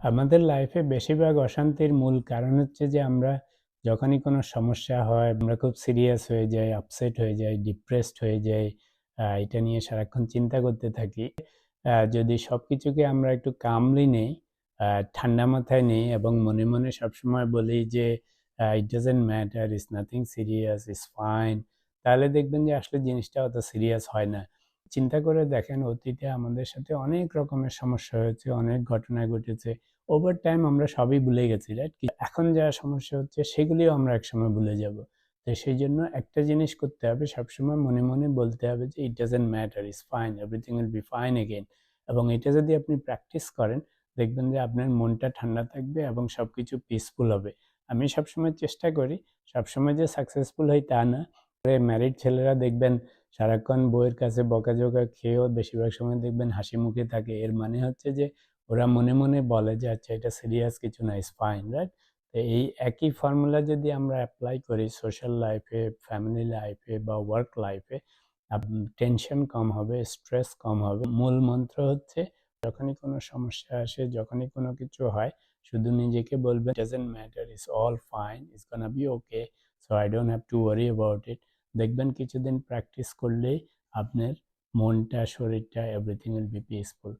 আমাদের লাইফে বেশিরভাগ অশান্তির মূল কারণ হচ্ছে যে আমরা যখনই কোনো সমস্যা হয়, আমরা খুব সিরিয়াস হয়ে যাই আপসেট হয়ে যাই ডিপ্রেসড হয়ে যাই এটা নিয়ে সারাক্ষণ চিন্তা করতে থাকি। যদি সব কিছুকে আমরা একটু কামলি নেই ঠান্ডা মাথায় নেই এবং মনে মনে সবসময় বলি যে it doesn't matter is nothing serious is fine তাহলে দেখবেন যে আসলে জিনিসটা অত সিরিয়াস হয় না। চিন্তা করে দেখেন অতীতে আমাদের সাথে অনেক রকমের সমস্যা হয়েছে, অনেক ঘটনা ঘটেছে। ওভার টাইম আমরা সবই ভুলে গেছি রাইট এখন যা সমস্যা হচ্ছে সেগুলিও আমরা একসময় ভুলে যাব। তো সেই জন্য একটা জিনিস করতে হবে, সবসময় মনে মনে বলতে হবে যে it doesn't matter is fine everything will be fine again এবং এটা যদি আপনি প্র্যাকটিস করেন, দেখবেন যে আপনার মনটা ঠান্ডা থাকবে এবং সব কিছু পিসফুল হবে। আমি সবসময় চেষ্টা করি, সবসময় যে সাকসেসফুল হই তা না। ম্যারিড ছেলেরা দেখবেন সারাক্ষণ বইয়ের কাছে বকাঝকা খেয়েও বেশিরভাগ সময় দেখবেন হাসি মুখে থাকে। এর মানে হচ্ছে যে, ওরা মনে মনে বলে যে আচ্ছা এটা সিরিয়াস কিছু না ইস ফাইন রাইট তো এই একই ফর্মুলা যদি আমরা অ্যাপ্লাই করি সোশ্যাল লাইফে ফ্যামিলি লাইফে বা ওয়ার্ক লাইফে টেনশন কম হবে স্ট্রেস কম হবে। মূল মন্ত্র হচ্ছে, যখনই কোনো সমস্যা আসে, যখনই কোনো কিছু হয়, শুধু নিজেকে বলবেন doesn't matter is all fine is gonna be okay so I don't have to worry about it দেখবেন কিছুদিন প্র্যাকটিস করলে আপনার মনটা শরীরটা এভরিথিং উইল বি পিসফুল